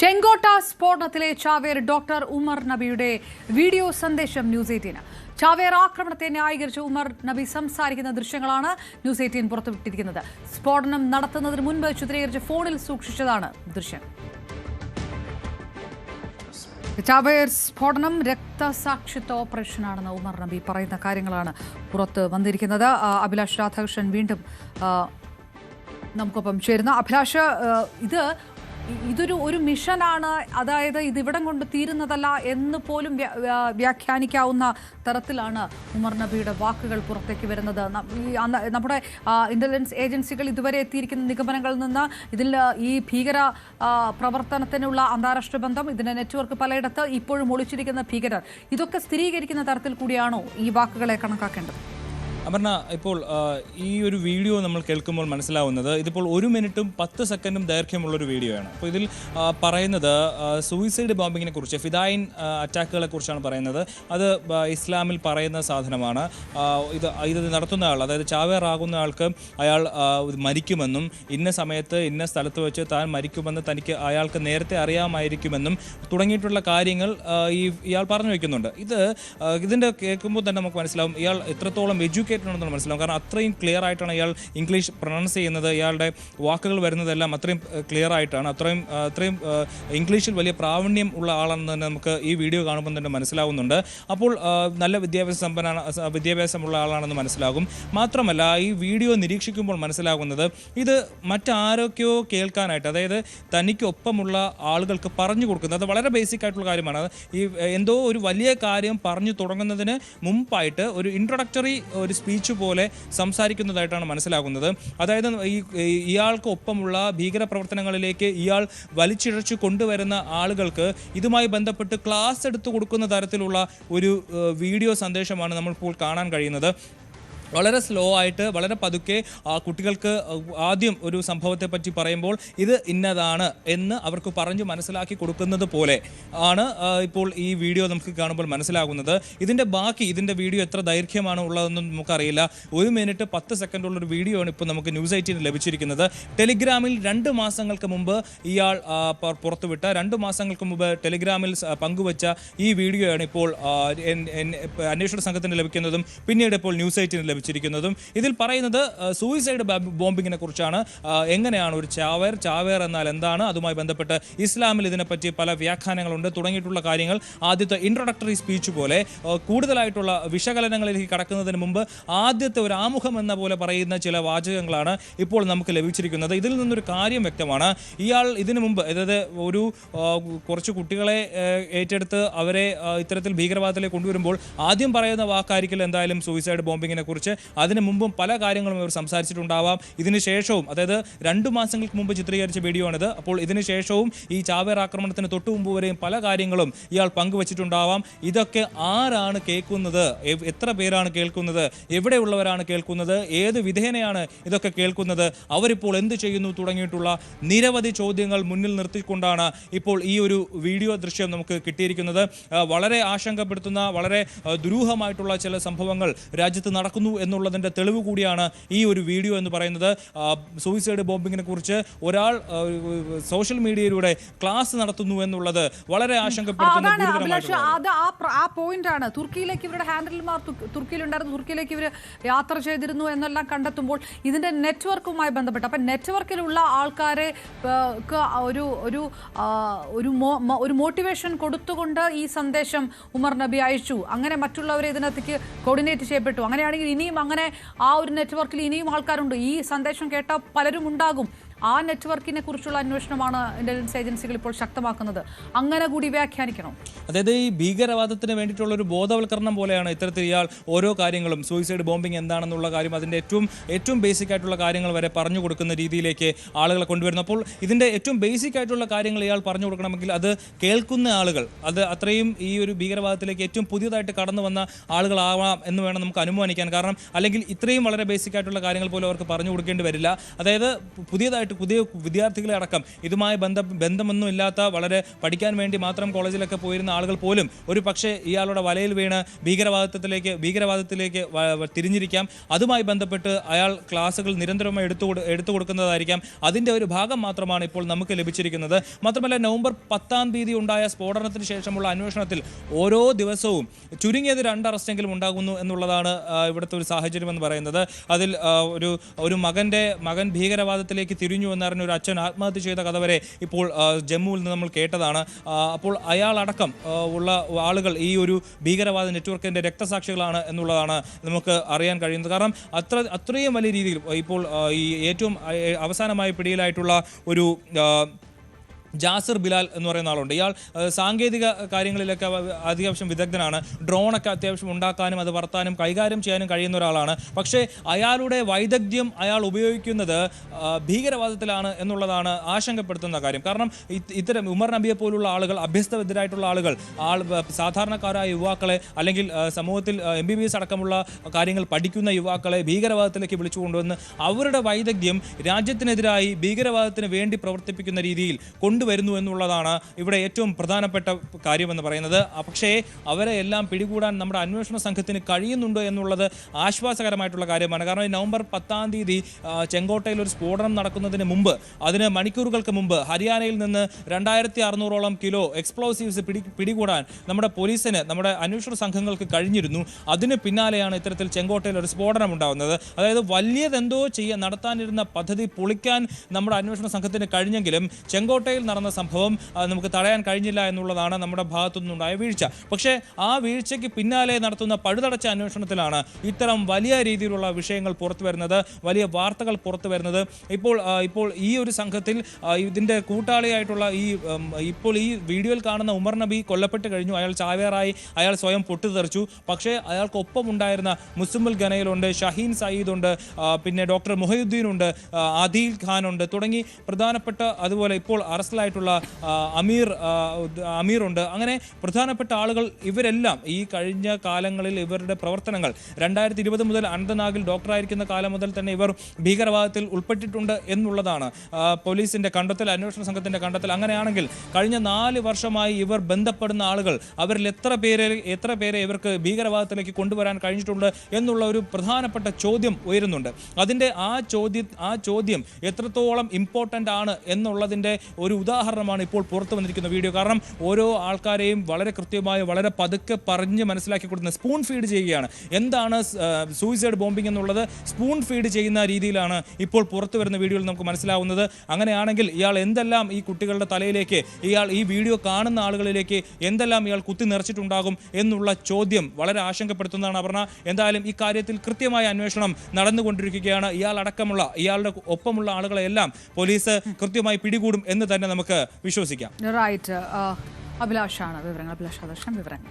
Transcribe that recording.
ചെങ്കോട്ട സ്ഫോടനത്തിലെ ചാവേർ ഡോക്ടർ ഉമർ നബിയുടെ വീഡിയോ സന്ദേശം ന്യൂസ് എയ്റ്റീന് ചാവേർ ആക്രമണത്തെ ന്യായീകരിച്ച് ഉമർ നബി സംസാരിക്കുന്ന ദൃശ്യങ്ങളാണ് ന്യൂസ് എയ്റ്റീൻ പുറത്തുവിട്ടിരിക്കുന്നത്. സ്ഫോടനം നടത്തുന്നതിന് മുൻപ് ചിത്രീകരിച്ച് ഫോണിൽ സൂക്ഷിച്ചതാണ് ദൃശ്യം. ചാവേർ സ്ഫോടനം രക്തസാക്ഷിത്വ ഓപ്പറേഷനാണെന്ന് ഉമർ നബി പറയുന്ന കാര്യങ്ങളാണ് പുറത്ത് വന്നിരിക്കുന്നത്. അഭിലാഷ് രാധാകൃഷ്ണൻ വീണ്ടും നമുക്കൊപ്പം ചേരുന്ന. അഭിലാഷ് ഇത് ഇതൊരു ഒരു മിഷനാണ്. അതായത് ഇത് ഇവിടം കൊണ്ട് തീരുന്നതല്ല എന്ന് പോലും വ്യ- വ്യ- വ്യാഖ്യാനിക്കാവുന്ന തരത്തിലാണ് ഉമർ നബിയുടെ വാക്കുകൾ പുറത്തേക്ക് വരുന്നത്. നമ്മുടെ ഇന്റലിജൻസ് ഏജൻസികൾ ഇതുവരെ എത്തിയിരിക്കുന്ന നിഗമനങ്ങളിൽ നിന്ന് ഇതിൽ ഈ ഭീകര പ്രവർത്തനത്തിനുള്ള അന്താരാഷ്ട്ര ബന്ധം ഇതിന്റെ നെറ്റ്വർക്ക് പലയിടത്ത് ഇപ്പോഴും ഒളിച്ചിരിക്കുന്ന ഭീകരർ. ഇതൊക്കെ സ്ഥിരീകരിക്കുന്ന തരത്തിൽ കൂടിയാണോ ഈ വാക്കുകളെ കണക്കാക്കേണ്ടത്? അപർണ ഇപ്പോൾ ഈ ഒരു വീഡിയോ നമ്മൾ കേൾക്കുമ്പോൾ മനസ്സിലാവുന്നത് ഇതിപ്പോൾ ഒരു മിനിറ്റും പത്ത് സെക്കൻഡും ദൈർഘ്യമുള്ള ഒരു വീഡിയോയാണ്. അപ്പോൾ ഇതിൽ പറയുന്നത് സൂയിസൈഡ് ബോംബിങ്ങിനെ കുറിച്ച് ഫിദായിൻ അറ്റാക്കുകളെ കുറിച്ചാണ് പറയുന്നത്. അത് ഇസ്ലാമിൽ പറയുന്ന സാധനമാണ്. ഇത് ഇത് നടത്തുന്ന ആൾ അതായത് ചാവേറാകുന്ന ആൾക്ക് അയാൾ മരിക്കുമെന്നും ഇന്ന സമയത്ത് ഇന്ന സ്ഥലത്ത് വെച്ച് താൻ മരിക്കുമെന്ന് തനിക്ക് അയാൾക്ക് നേരത്തെ അറിയാമായിരിക്കുമെന്നും തുടങ്ങിയിട്ടുള്ള കാര്യങ്ങൾ ഈ ഇയാൾ പറഞ്ഞു വയ്ക്കുന്നുണ്ട് ഇത് ഇതിന്റെ കേൾക്കുമ്പോൾ തന്നെ നമുക്ക് മനസ്സിലാവും ഇയാൾ എത്രത്തോളം എഡ്യൂക്കേറ്റഡ് ആണെന്ന് മനസ്സിലാവും കാരണം അത്രയും ക്ലിയർ ആയിട്ടാണ് ഇയാൾ ഇംഗ്ലീഷ് പ്രൊണൗൺസ് ചെയ്യുന്നത്. ഇയാളുടെ വാക്കുകൾ വരുന്നതെല്ലാം അത്രയും ക്ലിയർ ആയിട്ടാണ്. അത്രയും അത്രയും ഇംഗ്ലീഷിൽ വലിയ പ്രാവീണ്യം ഉള്ള ആളാണെന്ന് തന്നെ നമുക്ക് ഈ വീഡിയോ കാണുമ്പോൾ തന്നെ മനസ്സിലാവുന്നുണ്ട്. അപ്പോൾ നല്ല വിദ്യാഭ്യാസ സമ്പന്നാണ് വിദ്യാഭ്യാസമുള്ള ആളാണെന്ന് മനസ്സിലാകും. മാത്രമല്ല ഈ വീഡിയോ നിരീക്ഷിക്കുമ്പോൾ മനസ്സിലാകുന്നത് ഇത് മറ്റാരൊക്കെയോ കേൾക്കാനായിട്ട് അതായത് തനിക്കൊപ്പമുള്ള ആളുകൾക്ക് പറഞ്ഞു കൊടുക്കുന്നത് അത് വളരെ ബേസിക് ആയിട്ടുള്ള കാര്യമാണ്. ഈ എന്തോ ഒരു വലിയ കാര്യം പറഞ്ഞു തുടങ്ങുന്നതിന് മുമ്പായിട്ട് ഒരു ഇൻട്രൊഡക്ടറി ഒരു സ്പീച്ച് പോലെ സംസാരിക്കുന്നതായിട്ടാണ് മനസ്സിലാകുന്നത്. അതായത് ഈ ഇയാൾക്ക് ഒപ്പമുള്ള ഭീകര പ്രവർത്തനങ്ങളിലേക്ക് ഇയാൾ വലിച്ചിഴച്ചു കൊണ്ടുവരുന്ന ആളുകൾക്ക് ഇതുമായി ബന്ധപ്പെട്ട് ക്ലാസ് എടുത്തു കൊടുക്കുന്ന തരത്തിലുള്ള ഒരു വീഡിയോ സന്ദേശമാണ് നമ്മൾ ഇപ്പോൾ കാണാൻ കഴിയുന്നത്. വളരെ സ്ലോ ആയിട്ട് വളരെ പതുക്കെ കുട്ടികൾക്ക് ആദ്യം ഒരു സംഭവത്തെ പറ്റി പറയുമ്പോൾ ഇത് ഇന്നതാണ് എന്ന് അവർക്ക് പറഞ്ഞു മനസ്സിലാക്കി കൊടുക്കുന്നത് പോലെ ആണ് ഇപ്പോൾ ഈ വീഡിയോ നമുക്ക് കാണുമ്പോൾ മനസ്സിലാകുന്നത്. ഇതിന്റെ ബാക്കി ഇതിന്റെ വീഡിയോ എത്ര ദൈർഘ്യമാണ് ഉള്ളതെന്നും നമുക്കറിയില്ല. ഒരു മിനിറ്റ് പത്ത് സെക്കൻഡുള്ള ഒരു വീഡിയോ ആണ് ഇപ്പോൾ നമുക്ക് ന്യൂസ് എയ്റ്റീന് ലഭിച്ചിരിക്കുന്നത്. ടെലിഗ്രാമിൽ രണ്ട് മാസങ്ങൾക്ക് മുമ്പ് ഇയാൾ പുറത്തുവിട്ട രണ്ട് മാസങ്ങൾക്ക് മുമ്പ് ടെലിഗ്രാമിൽ പങ്കുവച്ച ഈ വീഡിയോയാണ് ഇപ്പോൾ അന്വേഷണ സംഘത്തിന് ലഭിക്കുന്നതും പിന്നീട് ഇപ്പോൾ ന്യൂസ് എയ്റ്റിന് ലഭിച്ചിരിക്കുന്നതും ഇതിൽ പറയുന്നത് സൂയിസൈഡ് ബോംബിങ്ങിനെ കുറിച്ചാണ്. എങ്ങനെയാണ് ഒരു ചാവേർ ചാവേർ എന്നാൽ എന്താണ്? അതുമായി ബന്ധപ്പെട്ട് ഇസ്ലാമിൽ ഇതിനെപ്പറ്റി പല വ്യാഖ്യാനങ്ങളുണ്ട്. തുടങ്ങിയിട്ടുള്ള കാര്യങ്ങൾ ആദ്യത്തെ ഇൻട്രൊഡക്ടറി സ്പീച്ച് പോലെ കൂടുതലായിട്ടുള്ള വിശകലനങ്ങളിലേക്ക് കടക്കുന്നതിന് മുമ്പ് ആദ്യത്തെ ഒരു ആമുഖം എന്ന പോലെ പറയുന്ന ചില വാചകങ്ങളാണ് ഇപ്പോൾ നമുക്ക് ലഭിച്ചിരിക്കുന്നത്. ഇതിൽ നിന്നൊരു കാര്യം വ്യക്തമാണ്. ഇയാൾ ഇതിനു മുമ്പ് അതായത് ഒരു കുറച്ച് കുട്ടികളെ ഏറ്റെടുത്ത് അവരെ ഇത്തരത്തിൽ ഭീകരവാദത്തിലേക്ക് കൊണ്ടുവരുമ്പോൾ ആദ്യം പറയുന്ന വാക്കായിരിക്കില്ല എന്തായാലും സൂയിസൈഡ് ബോംബിങ്ങിനെ കുറിച്ച് അതിനു മുമ്പും പല കാര്യങ്ങളും ഇവർ സംസാരിച്ചിട്ടുണ്ടാവാം. ഇതിന് ശേഷവും അതായത് രണ്ടു മാസങ്ങൾക്ക് മുമ്പ് ചിത്രീകരിച്ച വീഡിയോ ആണിത്. അപ്പോൾ ഇതിന് ശേഷവും ഈ ചാവേർ ആക്രമണത്തിന് തൊട്ടു മുമ്പ് വരെയും പല കാര്യങ്ങളും ഇയാൾ പങ്കുവച്ചിട്ടുണ്ടാവാം. ഇതൊക്കെ ആരാണ് കേൾക്കുന്നത്? എത്ര പേരാണ് കേൾക്കുന്നത്? എവിടെയുള്ളവരാണ് കേൾക്കുന്നത്? ഏത് വിധേനയാണ് ഇതൊക്കെ കേൾക്കുന്നത്? അവരിപ്പോൾ എന്ത് ചെയ്യുന്നു തുടങ്ങിയിട്ടുള്ള നിരവധി ചോദ്യങ്ങൾ മുന്നിൽ നിർത്തിക്കൊണ്ടാണ് ഇപ്പോൾ ഈ ഒരു വീഡിയോ ദൃശ്യം നമുക്ക് കിട്ടിയിരിക്കുന്നത്. വളരെ ആശങ്കപ്പെടുത്തുന്ന വളരെ ദുരൂഹമായിട്ടുള്ള ചില സംഭവങ്ങൾ രാജ്യത്ത് നടക്കുന്നു എന്നുള്ളതിന്റെ തെളിവ് കൂടിയാണ് ഈ ഒരു വീഡിയോ എന്ന് പറയുന്നത്. സൂയിസൈഡ് ബോംബിങ്ങിനെ കുറിച്ച് ഒരാൾ സോഷ്യൽ മീഡിയയിലൂടെ ക്ലാസ് നടത്തുന്നു എന്നുള്ളത് വളരെ ആശങ്കപ്പെടുത്തുന്ന ആ പോയിന്റ് ആണ് തുർക്കിയിലേക്ക് ഇവരുടെ ഹാൻഡിൽമാർ തുർക്കിയിലുണ്ടായിരുന്നു. തുർക്കിയിലേക്ക് ഇവർ യാത്ര ചെയ്തിരുന്നു എന്നെല്ലാം കണ്ടെത്തുമ്പോൾ ഇതിന്റെ നെറ്റ്വർക്കുമായി ബന്ധപ്പെട്ട് അപ്പം നെറ്റ്വർക്കിലുള്ള ആൾക്കാരെ ഒരു ഒരു ഒരു ഒരു മോട്ടിവേഷൻ കൊടുത്തുകൊണ്ട് ഈ സന്ദേശം ഉമർ നബി അയച്ചു. അങ്ങനെ മറ്റുള്ളവരെ ഇതിനകത്തേക്ക് കോർഡിനേറ്റ് ചെയ്യപ്പെട്ടു. അങ്ങനെയാണെങ്കിൽ ഇനിയും അങ്ങനെ ആ ഒരു നെറ്റ്വർക്കിൽ ഇനിയും ആൾക്കാരുണ്ട്. ഈ സന്ദേശം കേട്ട പലരും ഉണ്ടാകും. ആ നെറ്റ്വർക്കിനെ കുറിച്ചുള്ള അന്വേഷണമാണ് ഇന്റലിജൻസ് ഏജൻസികൾ ഇപ്പോൾ ശക്തമാക്കുന്നത്. അങ്ങനെ കൂടി വ്യാഖ്യാനിക്കണം. അതായത് ഈ ഭീകരവാദത്തിന് വേണ്ടിയിട്ടുള്ള ഒരു ബോധവൽക്കരണം പോലെയാണ് ഇത്തരത്തിൽ ഇയാൾ ഓരോ കാര്യങ്ങളും. സൂയിസൈഡ് ബോംബിംഗ് എന്താണെന്നുള്ള കാര്യം അതിന്റെ ഏറ്റവും ഏറ്റവും ബേസിക് ആയിട്ടുള്ള കാര്യങ്ങൾ വരെ പറഞ്ഞു കൊടുക്കുന്ന രീതിയിലേക്ക് ആളുകളെ കൊണ്ടുവരുന്നു. അപ്പോൾ ഇതിന്റെ ഏറ്റവും ബേസിക് ആയിട്ടുള്ള കാര്യങ്ങൾ ഇയാൾ പറഞ്ഞു കൊടുക്കണമെങ്കിൽ അത് കേൾക്കുന്ന ആളുകൾ അത് അത്രയും ഈ ഒരു ഭീകരവാദത്തിലേക്ക് ഏറ്റവും പുതിയതായിട്ട് കടന്നു വന്ന ആളുകളാവാം എന്ന് വേണം നമുക്ക് അനുമാനിക്കാൻ. കാരണം അല്ലെങ്കിൽ ഇത്രയും വളരെ ബേസിക് ആയിട്ടുള്ള കാര്യങ്ങൾ പോലും അവർക്ക് പറഞ്ഞു കൊടുക്കേണ്ടി വരില്ല. അതായത് പുതിയതായിട്ട് പുതിയ വിദ്യാർത്ഥികളെ അടക്കം ഇതുമായി ബന്ധ ബന്ധമൊന്നും ഇല്ലാത്ത വളരെ പഠിക്കാൻ വേണ്ടി മാത്രം കോളേജിലൊക്കെ പോയിരുന്ന ആളുകൾ പോലും ഒരു പക്ഷേ ഇയാളുടെ വലയിൽ വീണ് ഭീകരവാദത്തിലേക്ക് ഭീകരവാദത്തിലേക്ക് തിരിഞ്ഞിരിക്കാം. അതുമായി ബന്ധപ്പെട്ട് അയാൾ ക്ലാസുകൾ നിരന്തരമായി എടുത്തു എടുത്തു കൊടുക്കുന്നതായിരിക്കാം. അതിന്റെ ഒരു ഭാഗം മാത്രമാണ് ഇപ്പോൾ നമുക്ക് ലഭിച്ചിരിക്കുന്നത്. മാത്രമല്ല നവംബർ പത്താം തീയതി ഉണ്ടായ സ്ഫോടനത്തിന് ശേഷമുള്ള അന്വേഷണത്തിൽ ഓരോ ദിവസവും ചുരുങ്ങിയത് രണ്ട് അറസ്റ്റെങ്കിലും ഉണ്ടാകുന്നു എന്നുള്ളതാണ് ഇവിടുത്തെ ഒരു സാഹചര്യം എന്ന് പറയുന്നത്. അതിൽ ഒരു ഒരു മകന്റെ മകൻ ഭീകരവാദത്തിലേക്ക് തിരിഞ്ഞു എന്നറിഞ്ഞ ഒരു അച്ഛൻ ആത്മഹത്യ ചെയ്ത കഥ വരെ ഇപ്പോൾ ജമ്മുവിൽ നിന്ന് നമ്മൾ കേട്ടതാണ്. അപ്പോൾ അയാളടക്കം ഉള്ള ആളുകൾ ഈ ഒരു ഭീകരവാദ നെറ്റ്വർക്കിന്റെ രക്തസാക്ഷികളാണ് എന്നുള്ളതാണ് നമുക്ക് അറിയാൻ കഴിയുന്നത്. കാരണം അത്ര അത്രയും വലിയ രീതിയിൽ ഇപ്പോൾ ഈ ഏറ്റവും അവസാനമായി പിടിയിലായിട്ടുള്ള ഒരു ജാസിർ ബിലാൽ എന്ന് പറയുന്ന ആളുണ്ട്. ഇയാൾ സാങ്കേതിക കാര്യങ്ങളിലൊക്കെ അത്യാവശ്യം വിദഗ്ധനാണ്. ഡ്രോണൊക്കെ അത്യാവശ്യം ഉണ്ടാക്കാനും അത് വർത്താനും കൈകാര്യം ചെയ്യാനും കഴിയുന്ന ഒരാളാണ്. പക്ഷേ അയാളുടെ വൈദഗ്ധ്യം അയാൾ ഉപയോഗിക്കുന്നത് ഭീകരവാദത്തിലാണ് എന്നുള്ളതാണ് ആശങ്കപ്പെടുത്തുന്ന കാര്യം. കാരണം ഇത്തരം ഉമർ നബിയെ പോലുള്ള ആളുകൾ അഭ്യസ്തവിദ്യരായിട്ടുള്ള ആളുകൾ ആൾ സാധാരണക്കാരായ യുവാക്കളെ അല്ലെങ്കിൽ സമൂഹത്തിൽ എം ബി ബി എസ് അടക്കമുള്ള കാര്യങ്ങൾ പഠിക്കുന്ന യുവാക്കളെ ഭീകരവാദത്തിലേക്ക് വിളിച്ചു കൊണ്ടുവന്ന് അവരുടെ വൈദഗ്ധ്യം രാജ്യത്തിനെതിരായി ഭീകരവാദത്തിന് വേണ്ടി പ്രവർത്തിപ്പിക്കുന്ന രീതിയിൽ കൊണ്ടുവരുന്നു എന്നുള്ളതാണ് ഇവിടെ ഏറ്റവും പ്രധാനപ്പെട്ട കാര്യമെന്ന് പറയുന്നത്. പക്ഷേ അവരെ എല്ലാം പിടികൂടാൻ നമ്മുടെ അന്വേഷണ സംഘത്തിന് കഴിയുന്നുണ്ടോ എന്നുള്ളത് ആശ്വാസകരമായിട്ടുള്ള കാര്യമാണ്. കാരണം ഈ നവംബർ പത്താം തീയതി ചെങ്കോട്ടയിൽ ഒരു സ്ഫോടനം നടക്കുന്നതിന് മുമ്പ് അതിന് മണിക്കൂറുകൾക്ക് മുമ്പ് ഹരിയാനയിൽ നിന്ന് രണ്ടായിരത്തി അറുന്നൂറോളം കിലോ എക്സ്പ്ലോസീവ്സ് പിടി പിടികൂടാൻ നമ്മുടെ പോലീസിന് നമ്മുടെ അന്വേഷണ സംഘങ്ങൾക്ക് കഴിഞ്ഞിരുന്നു. അതിന് പിന്നാലെയാണ് ഇത്തരത്തിൽ ചെങ്കോട്ടയിൽ ഒരു സ്ഫോടനം ഉണ്ടാകുന്നത്. അതായത് വലിയതെന്തോ ചെയ്യാൻ നടത്താനിരുന്ന പദ്ധതി പൊളിക്കാൻ നമ്മുടെ അന്വേഷണ സംഘത്തിന് കഴിഞ്ഞെങ്കിലും ചെങ്കോട്ടയിൽ നടന്ന സംഭവം നമുക്ക് തടയാൻ കഴിഞ്ഞില്ല എന്നുള്ളതാണ് നമ്മുടെ ഭാഗത്തു നിന്നുണ്ടായ വീഴ്ച. പക്ഷേ ആ വീഴ്ചയ്ക്ക് പിന്നാലെ നടത്തുന്ന പഴുതടച്ച അന്വേഷണത്തിലാണ് ഇത്തരം വലിയ രീതിയിലുള്ള വിഷയങ്ങൾ പുറത്തു വരുന്നത് വലിയ വാർത്തകൾ പുറത്തു വരുന്നത്. ഇപ്പോൾ ഇപ്പോൾ ഈ ഒരു സംഘത്തിൽ ഇതിന്റെ കൂട്ടാളിയായിട്ടുള്ള ഈ ഇപ്പോൾ ഈ വീഡിയോയിൽ കാണുന്ന ഉമർ നബി കൊല്ലപ്പെട്ട് കഴിഞ്ഞു. അയാൾ ചാവേറായി അയാൾ സ്വയം പൊട്ടിത്തെറിച്ചു. പക്ഷേ അയാൾക്കൊപ്പം ഉണ്ടായിരുന്ന മുസ്ലിമുൽ ഗനയിലുണ്ട് ഷഹീൻ സയ്യിദ് ഉണ്ട് പിന്നെ ഡോക്ടർ മുഹയുദ്ദീൻ ഉണ്ട് അദീൽ ഖാൻ ഉണ്ട് തുടങ്ങി പ്രധാനപ്പെട്ട അതുപോലെ ഇപ്പോൾ അറസ്റ്റിലായിട്ടുള്ള ആ, അമീർ അമീർ ഉണ്ട് അങ്ങനെ പ്രധാനപ്പെട്ട ആളുകൾ ഇവരെല്ലാം ഈ കഴിഞ്ഞ കാലങ്ങളിൽ ഇവരുടെ പ്രവർത്തനങ്ങൾ രണ്ടായിരത്തി ഇരുപത് മുതൽ അനന്തനാഗിൽ ഡോക്ടറായിരിക്കുന്ന കാലം മുതൽ തന്നെ ഇവർ ഭീകരവാദത്തിൽ ഉൾപ്പെട്ടിട്ടുണ്ട് എന്നുള്ളതാണ്. പോലീസിന്റെ കണ്ടെത്തൽ അന്വേഷണ സംഘത്തിന്റെ കണ്ടെത്തൽ. അങ്ങനെയാണെങ്കിൽ കഴിഞ്ഞ നാല് വർഷമായി ഇവർ ബന്ധപ്പെടുന്ന ആളുകൾ അവരിൽ എത്ര പേരെ എത്ര പേരെ ഇവർക്ക് ഭീകരവാദത്തിലേക്ക് കൊണ്ടുവരാൻ കഴിഞ്ഞിട്ടുണ്ട് എന്നുള്ള ഒരു പ്രധാനപ്പെട്ട ചോദ്യം ഉയരുന്നുണ്ട്. അതിന്റെ ആ ചോദ്യം ആ ചോദ്യം എത്രത്തോളം ഇമ്പോർട്ടന്റ് ആണ് എന്നുള്ളതിന്റെ ഒരു ഉദാഹരണമാണ് ഇപ്പോൾ പുറത്തു വന്നിരിക്കുന്ന വീഡിയോ. കാരണം ഓരോ ആൾക്കാരെയും വളരെ കൃത്യമായി വളരെ പതുക്കെ പറഞ്ഞ് മനസ്സിലാക്കി കൊടുക്കുന്ന സ്പൂൺ ഫീഡ് ചെയ്യുകയാണ്. എന്താണ് സൂയിസൈഡ് ബോംബിംഗ് എന്നുള്ളത്? സ്പൂൺ ഫീഡ് ചെയ്യുന്ന രീതിയിലാണ് ഇപ്പോൾ പുറത്തു വരുന്ന വീഡിയോയിൽ നമുക്ക് മനസ്സിലാവുന്നത്. അങ്ങനെയാണെങ്കിൽ ഇയാൾ എന്തെല്ലാം ഈ കുട്ടികളുടെ തലയിലേക്ക് ഇയാൾ ഈ വീഡിയോ കാണുന്ന ആളുകളിലേക്ക് എന്തെല്ലാം ഇയാൾ കുത്തി നിറച്ചിട്ടുണ്ടാകും എന്നുള്ള ചോദ്യം വളരെ ആശങ്കപ്പെടുത്തുന്നതാണ് അപർണ. എന്തായാലും ഈ കാര്യത്തിൽ കൃത്യമായ അന്വേഷണം നടന്നുകൊണ്ടിരിക്കുകയാണ്. ഇയാൾ അടക്കമുള്ള ഇയാളുടെ ഒപ്പമുള്ള ആളുകളെല്ലാം പോലീസ് കൃത്യമായി പിടികൂടും എന്ന് തന്നെ നമുക്ക് വിശ്വസിക്കാം. റൈറ്റ് അഭിലാഷാണ് വിവരങ്ങൾ. അഭിലാഷ് വിവരങ്ങൾ.